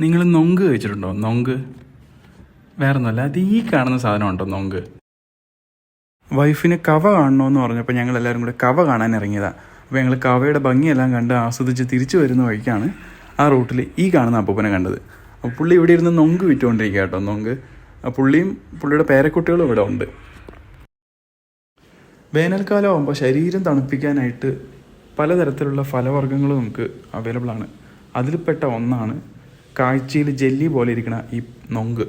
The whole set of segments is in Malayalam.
നിങ്ങൾ നൊങ്ക് കഴിച്ചിട്ടുണ്ടോ? നൊങ്ക്. വേറെ ഒന്നുമല്ല അത് ഈ കാണുന്ന സാധനം ഉണ്ടോ നൊങ്ക്? വൈഫിന് കവ കാണണോ എന്ന് പറഞ്ഞപ്പോൾ ഞങ്ങൾ എല്ലാവരും കൂടെ കവ കാണാൻ ഇറങ്ങിയതാണ് അപ്പോൾ ഞങ്ങൾ കവയുടെ ഭംഗിയെല്ലാം കണ്ട് ആസ്വദിച്ച് തിരിച്ചു വരുന്ന വഴിക്കാണ് ആ റൂട്ടിൽ ഈ കാണുന്ന അപ്പൂപ്പനെ കണ്ടത്. അപ്പോൾ പുള്ളി ഇവിടെ ഇരുന്ന് നൊങ്ക് വിറ്റുകൊണ്ടിരിക്കുക കേട്ടോ നൊങ്ക്. പുള്ളിയും പുള്ളിയുടെ പേരക്കുട്ടികളും ഇവിടെ ഉണ്ട്. വേനൽക്കാലം ആകുമ്പോൾ ശരീരം തണുപ്പിക്കാനായിട്ട് പലതരത്തിലുള്ള ഫലവർഗങ്ങളും നമുക്ക് അവൈലബിൾ ആണ്. അതിൽപ്പെട്ട ഒന്നാണ് കാഴ്ചയിൽ ജെല്ലി പോലെ ഇരിക്കുന്ന ഈ നൊങ്ക്.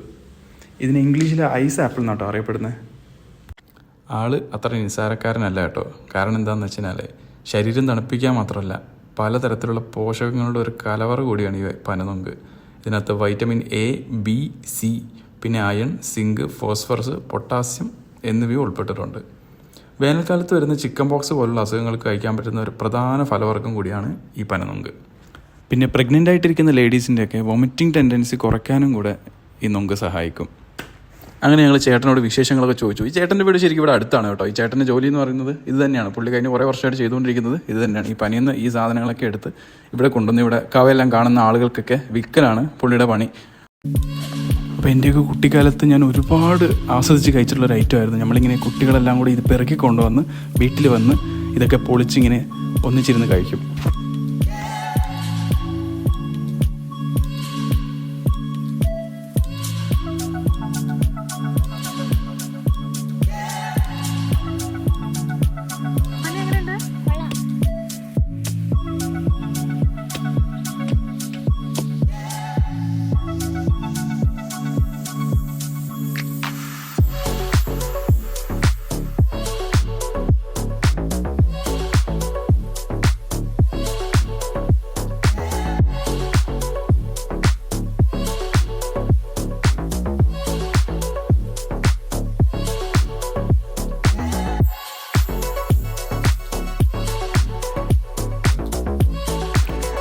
ഇതിന് ഇംഗ്ലീഷിൽ ഐസ് ആപ്പിൾ എന്നാട്ടോ അറിയപ്പെടുന്നത് ആൾ അത്ര നിസ്സാരക്കാരനല്ല കേട്ടോ. കാരണം എന്താണെന്ന് വെച്ചാൽ ശരീരം തണുപ്പിക്കാൻ മാത്രമല്ല പലതരത്തിലുള്ള പോഷകങ്ങളുടെ ഒരു കലവറ കൂടിയാണ് ഈ പനനൊങ്ക് ഇതിനകത്ത് വൈറ്റമിൻ എ ബി സി പിന്നെ അയൺ സിങ്ക് ഫോസ്ഫറസ് പൊട്ടാസ്യം എന്നിവയും ഉൾപ്പെട്ടിട്ടുണ്ട്. വേനൽക്കാലത്ത് വരുന്ന ചിക്കൻ ബോക്സ് പോലുള്ള അസുഖങ്ങൾക്ക് കഴിക്കാൻ പറ്റുന്ന ഒരു പ്രധാന ഫലവർഗം കൂടിയാണ് ഈ പനനൊങ്ക് പിന്നെ പ്രഗ്നന്റ് ആയിട്ടിരിക്കുന്ന ലേഡീസിന്റെയൊക്കെ വൊമിറ്റിംഗ് ടെൻഡൻസി കുറയ്ക്കാനും കൂടെ ഈ നൊങ്ക് സഹായിക്കും. അങ്ങനെ ഞങ്ങൾ ചേട്ടനോട് വിശേഷങ്ങളൊക്കെ ചോദിച്ചു. ഈ ചേട്ടന്റെ വീട് ശരിക്കും ഇവിടെ അടുത്താണ് കേട്ടോ. ഈ ചേട്ടന്റെ ജോലി എന്ന് പറയുന്നത് ഇത് തന്നെയാണ്. പുള്ളി കഴിഞ്ഞ് കുറേ വർഷമായിട്ട് ചെയ്തുകൊണ്ടിരിക്കുന്നത് ഇത് തന്നെയാണ്. ഈ പനിയെന്ന് ഈ സാധനങ്ങളൊക്കെ എടുത്ത് ഇവിടെ കൊണ്ടുവന്ന് ഇവിടെ കവയെല്ലാം കാണുന്ന ആളുകൾക്കൊക്കെ വിൽക്കലാണ് പുള്ളിയുടെ പണി. അപ്പോൾ എന്റെയൊക്കെ കുട്ടിക്കാലത്ത് ഞാൻ ഒരുപാട് ആസ്വദിച്ച് കഴിച്ചിട്ടുള്ള ഒരു ഐറ്റം ആയിരുന്നു. നമ്മളിങ്ങനെ കുട്ടികളെല്ലാം കൂടി ഇത് പിറക്കി കൊണ്ടുവന്ന് വീട്ടിൽ വന്ന് ഇതൊക്കെ പൊളിച്ചിങ്ങനെ ഒന്നിച്ചിരുന്ന് കഴിക്കും.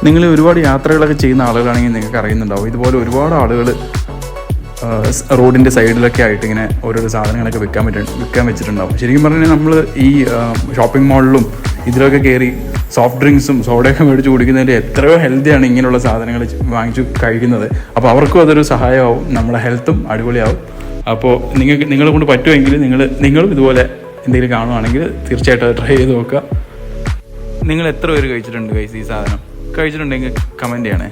നിങ്ങൾ ഒരുപാട് യാത്രകളൊക്കെ ചെയ്യുന്ന ആളുകളാണെങ്കിൽ നിങ്ങൾക്ക് അറിയുന്നുണ്ടാവും. ഇതുപോലെ ഒരുപാട് ആളുകൾ റോഡിന്റെ സൈഡിലൊക്കെ ആയിട്ട് ഇങ്ങനെ ഓരോരോ സാധനങ്ങളൊക്കെ വിൽക്കാൻ പറ്റും വിൽക്കാൻ വെച്ചിട്ടുണ്ടാവും. ശരിക്കും പറഞ്ഞാൽ നമ്മൾ ഈ ഷോപ്പിംഗ് മാളിലും ഇതിലൊക്കെ കയറി സോഫ്റ്റ് ഡ്രിങ്ക്സും സോഡയൊക്കെ മേടിച്ച് കുടിക്കുന്നതിന്റെ എത്രയോ ഹെൽത്തിയാണ് ഇങ്ങനെയുള്ള സാധനങ്ങൾ വാങ്ങിച്ചു കഴിക്കുന്നത്. അപ്പോൾ അവർക്കും അതൊരു സഹായമാവും നമ്മുടെ ഹെൽത്തും അടിപൊളിയാവും. അപ്പോൾ നിങ്ങൾക്ക് നിങ്ങളെ കൊണ്ട് പറ്റുമെങ്കിൽ നിങ്ങൾ നിങ്ങളും ഇതുപോലെ എന്തെങ്കിലും കാണുവാണെങ്കിൽ തീർച്ചയായിട്ടും ട്രൈ ചെയ്ത് നോക്കുക. നിങ്ങൾ എത്ര പേര് കഴിച്ചിട്ടുണ്ട് കൈസ് ഈ സാധനം? കഴിച്ചിട്ടുണ്ടെങ്കിൽ കമന്റ് ചെയ്യണേ.